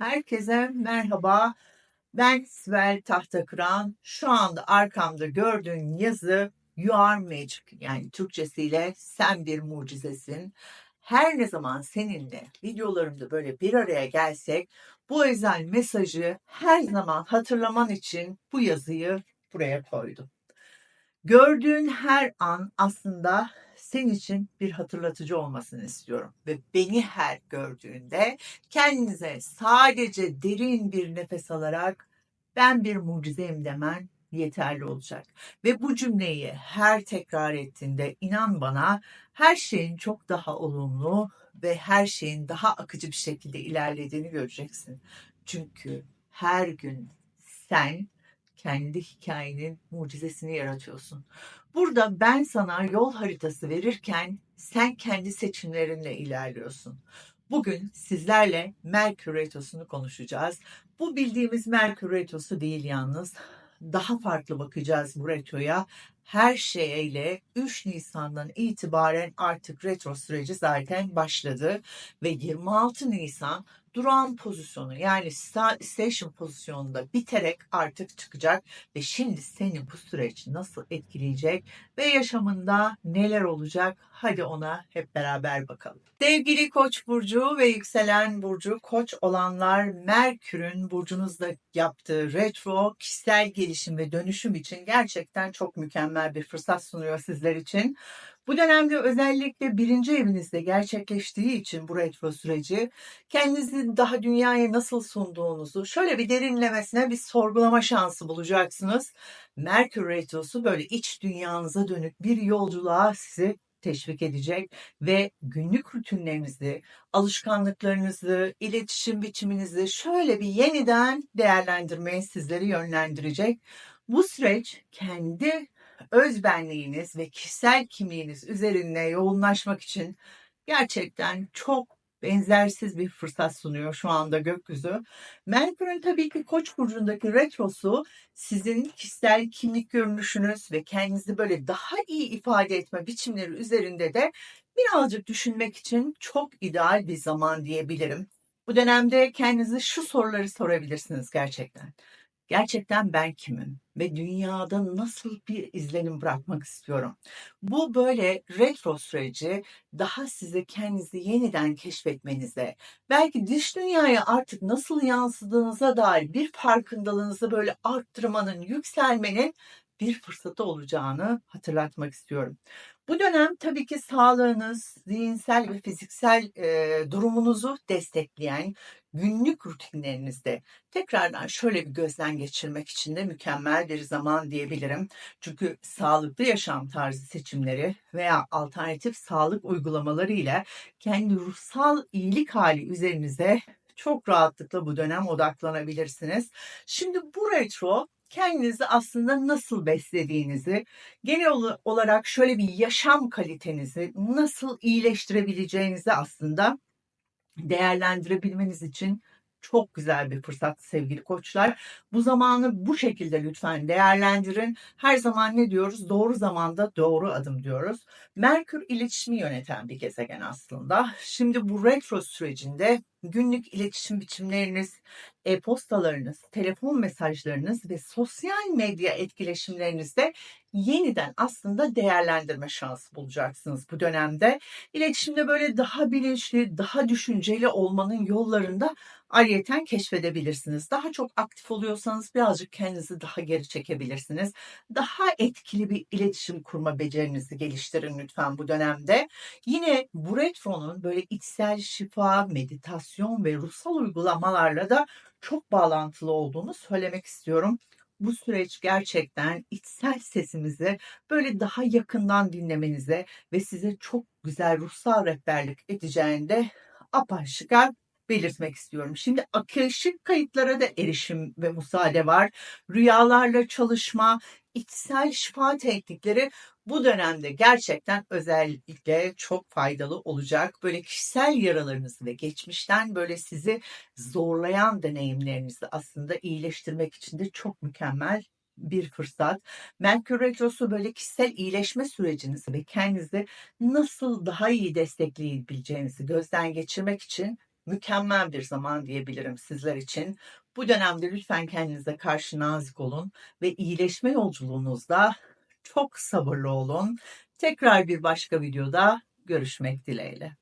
Herkese merhaba. Ben Sibel Tahtakıran. Şu anda arkamda gördüğün yazı You are magic yani Türkçesiyle sen bir mucizesin. Her ne zaman seninle videolarımda böyle bir araya gelsek bu özel mesajı her zaman hatırlaman için bu yazıyı buraya koydum. Gördüğün her an aslında senin için bir hatırlatıcı olmasını istiyorum. Ve beni her gördüğünde kendinize sadece derin bir nefes alarak ben bir mucizeyim demen yeterli olacak. Ve bu cümleyi her tekrar ettiğinde inan bana her şeyin çok daha olumlu ve her şeyin daha akıcı bir şekilde ilerlediğini göreceksin. Çünkü her gün sen kendi hikayenin mucizesini yaratıyorsun. Burada ben sana yol haritası verirken sen kendi seçimlerinle ilerliyorsun. Bugün sizlerle Merkür Retrosu'nu konuşacağız. Bu bildiğimiz Merkür Retrosu değil yalnız. Daha farklı bakacağız bu retroya. Her şeyle 3 Nisan'dan itibaren artık retro süreci zaten başladı ve 26 Nisan durağan pozisyonu yani station pozisyonunda biterek artık çıkacak ve şimdi seni bu süreç nasıl etkileyecek ve yaşamında neler olacak hadi ona hep beraber bakalım. Sevgili Koç burcu ve yükselen burcu Koç olanlar Merkür'ün burcunuzda yaptığı retro kişisel gelişim ve dönüşüm için gerçekten çok mükemmel bir fırsat sunuyor sizler için. Bu dönemde özellikle birinci evinizde gerçekleştiği için bu retro süreci kendinizi daha dünyaya nasıl sunduğunuzu şöyle bir derinlemesine bir sorgulama şansı bulacaksınız. Merkür retrosu böyle iç dünyanıza dönük bir yolculuğa sizi teşvik edecek ve günlük rutinlerinizi, alışkanlıklarınızı, iletişim biçiminizi şöyle bir yeniden değerlendirmeye sizleri yönlendirecek. Bu süreç kendi özbenliğiniz ve kişisel kimliğiniz üzerine yoğunlaşmak için gerçekten çok benzersiz bir fırsat sunuyor şu anda gökyüzü. Merkür'ün tabii ki Koç burcundaki retrosu sizin kişisel kimlik görünüşünüz ve kendinizi böyle daha iyi ifade etme biçimleri üzerinde de birazcık düşünmek için çok ideal bir zaman diyebilirim. Bu dönemde kendinize şu soruları sorabilirsiniz gerçekten. Gerçekten ben kimim ve dünyada nasıl bir izlenim bırakmak istiyorum? Bu böyle retro süreci daha size kendinizi yeniden keşfetmenize, belki dış dünyaya artık nasıl yansıdığınıza dair bir farkındalığınızı böyle arttırmanın, yükselmenin bir fırsatı olacağını hatırlatmak istiyorum. Bu dönem tabii ki sağlığınız, zihinsel ve fiziksel e, durumunuzu destekleyen günlük rutinlerinizde tekrardan şöyle bir gözden geçirmek için de mükemmel bir zaman diyebilirim. Çünkü sağlıklı yaşam tarzı seçimleri veya alternatif sağlık uygulamaları ile kendi ruhsal iyilik hali üzerinize çok rahatlıkla bu dönem odaklanabilirsiniz. Şimdi bu retro kendinizi aslında nasıl beslediğinizi, genel olarak şöyle bir yaşam kalitenizi nasıl iyileştirebileceğinizi aslında değerlendirebilmeniz için çok güzel bir fırsat sevgili koçlar. Bu zamanı bu şekilde lütfen değerlendirin. Her zaman ne diyoruz? Doğru zamanda doğru adım diyoruz. Merkür iletişimi yöneten bir gezegen aslında. Şimdi bu retro sürecinde günlük iletişim biçimleriniz, e-postalarınız, telefon mesajlarınız ve sosyal medya etkileşimlerinizde yeniden aslında değerlendirme şansı bulacaksınız bu dönemde. İletişimde böyle daha bilinçli, daha düşünceli olmanın yollarında ayrıyeten keşfedebilirsiniz. Daha çok aktif oluyorsanız birazcık kendinizi daha geri çekebilirsiniz. Daha etkili bir iletişim kurma becerinizi geliştirin lütfen bu dönemde. Yine bu retro'nun böyle içsel şifa, meditasyon ve ruhsal uygulamalarla da çok bağlantılı olduğunu söylemek istiyorum bu süreç gerçekten içsel sesimizi böyle daha yakından dinlemenize ve size çok güzel ruhsal rehberlik edeceğinde apaşıkar belirtmek istiyorum. Şimdi akışık kayıtlara da erişim ve müsaade var. Rüyalarla çalışma, içsel şifa teknikleri bu dönemde gerçekten özellikle çok faydalı olacak. Böyle kişisel yaralarınızı ve geçmişten böyle sizi zorlayan deneyimlerinizi aslında iyileştirmek için de çok mükemmel bir fırsat. Merkür Retrosu böyle kişisel iyileşme sürecinizi ve kendinizi nasıl daha iyi destekleyebileceğinizi gözden geçirmek için mükemmel bir zaman diyebilirim sizler için. Bu dönemde lütfen kendinize karşı nazik olun ve iyileşme yolculuğunuzda çok sabırlı olun. Tekrar bir başka videoda görüşmek dileğiyle.